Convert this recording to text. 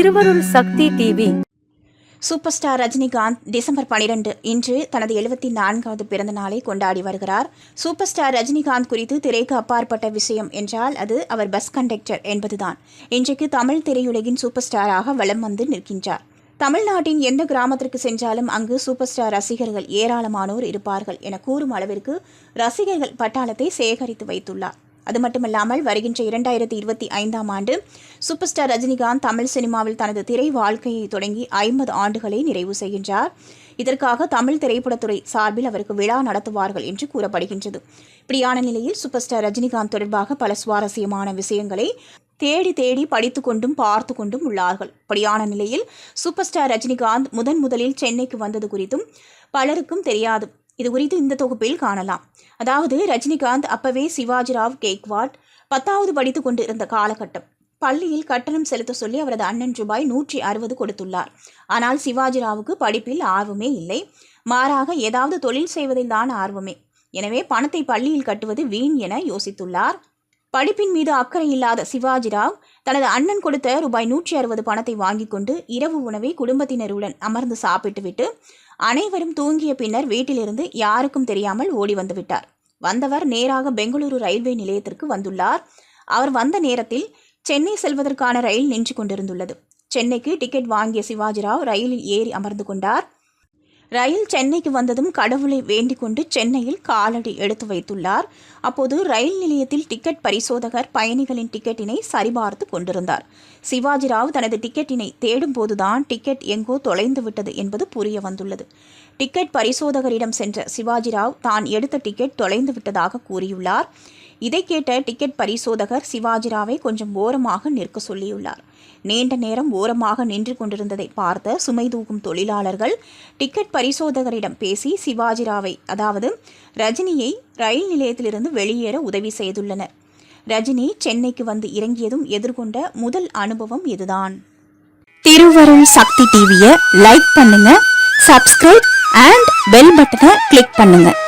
Thiruvarul Sakthi TV. Super star Rajinikanth December 12 இன்று தனது எழுபத்தி நான்காவது பிறந்த நாளை கொண்டாடி வருகிறார். சூப்பர் ஸ்டார் ரஜினிகாந்த் குறித்து திரைக்கு அப்பாற்பட்ட விஷயம் என்றால் அது அவர் பஸ் கண்டக்டர் என்பதுதான். இன்றைக்கு தமிழ் திரையுலகின் சூப்பர் ஸ்டாராக வலம் வந்து நிற்கின்றார். தமிழ்நாட்டின் எந்த கிராமத்திற்கு சென்றாலும் அங்கு சூப்பர் ஸ்டார் ரசிகர்கள் ஏராளமானோர் இருப்பார்கள் என கூறும் அளவிற்கு ரசிகர்கள் பட்டாளத்தை சேகரித்து வைத்துள்ளார். அது மட்டுமல்லாமல் வருகின்ற இரண்டாயிரத்தி இருபத்தி ஐந்தாம் ஆண்டு சூப்பர் ஸ்டார் ரஜினிகாந்த் தமிழ் சினிமாவில் தனது திரை வாழ்க்கையை தொடங்கி ஐம்பது ஆண்டுகளை நிறைவு செய்கின்றார். இதற்காக தமிழ் திரைப்படத்துறை சார்பில் அவருக்கு விழா நடத்துவார்கள் என்று கூறப்படுகின்றது. இப்படியான நிலையில் சூப்பர் ஸ்டார் ரஜினிகாந்த் தொடர்பாக பல சுவாரஸ்யமான விஷயங்களை தேடி தேடி படித்து கொண்டும் பார்த்து கொண்டும் உள்ளார்கள். இப்படியான நிலையில் சூப்பர் ஸ்டார் ரஜினிகாந்த் முதன் முதலில் சென்னைக்கு வந்தது குறித்தும் பலருக்கும் தெரியாது. இது குறித்து இந்த தொகுப்பில் காணலாம். அதாவது ரஜினிகாந்த் அப்பவே சிவாஜிராவ் கேக்வாட் பத்தாவது படித்து கொண்டு இருந்த காலகட்டம். பள்ளியில் கட்டணம் செலுத்த சொல்லி அவரது அண்ணன் ரூபாய் நூற்றி அறுபது கொடுத்துள்ளார். ஆனால் சிவாஜிராவுக்கு படிப்பில் ஆர்வமே இல்லை. மாறாக ஏதாவது தொழில் செய்வதில் தான் ஆர்வமே. எனவே பணத்தை பள்ளியில் கட்டுவது வீண் என யோசித்துள்ளார். படிப்பின் மீது அக்கறை இல்லாத சிவாஜிராவ் தனது அண்ணன் கொடுத்த ரூபாய் நூற்றி அறுபது பணத்தை வாங்கி கொண்டு இரவு உணவை குடும்பத்தினருடன் அமர்ந்து சாப்பிட்டுவிட்டு அனைவரும் தூங்கிய பின்னர் வீட்டிலிருந்து யாருக்கும் தெரியாமல் ஓடி வந்துவிட்டார் வந்தவர் நேராக பெங்களூரு ரயில்வே நிலையத்திற்கு வந்துள்ளார். அவர் வந்த நேரத்தில் சென்னை செல்வதற்கான ரயில் நின்று கொண்டிருந்துள்ளது. சென்னைக்கு டிக்கெட் வாங்கிய சிவாஜிராவ் ரயிலில் ஏறி அமர்ந்து கொண்டார். ரயில் சென்னைக்கு வந்ததும் கடவுளை வேண்டிக் கொண்டு சென்னையில் காலடி எடுத்து வைத்துள்ளார். அப்போது ரயில் நிலையத்தில் டிக்கெட் பரிசோதகர் பயணிகளின் டிக்கெட்டினை சரிபார்த்து கொண்டிருந்தார். சிவாஜிராவ் தனது டிக்கெட்டினை தேடும் போதுதான் டிக்கெட் எங்கோ தொலைந்து விட்டது என்பது புரிய வந்துள்ளது. டிக்கெட் பரிசோதகரிடம் சென்ற சிவாஜிராவ் தான் எடுத்த டிக்கெட் தொலைந்து விட்டதாக கூறியுள்ளார். இதை கேட்ட டிக்கெட் பரிசோதகர் சிவாஜிராவை கொஞ்சம் ஓரமாக நிற்க சொல்லியுள்ளார். நீண்ட நேரம் ஓரமாக நின்று கொண்டிருந்ததை பார்த்த சுமை தூக்கும் தொழிலாளர்கள் டிக்கெட் பரிசோதகரிடம் பேசி சிவாஜிராவை அதாவது ரஜினியை ரயில் நிலையத்திலிருந்து வெளியேற உதவி செய்துள்ளனர். ரஜினி சென்னைக்கு வந்து இறங்கியதும் எதிர்கொண்ட முதல் அனுபவம் இதுதான். திருவருள் சக்தி டிவியை லைக் பண்ணுங்க சப்ஸ்கிரைப் அண்ட் பெல் பட்டனை கிளிக் பண்ணுங்க.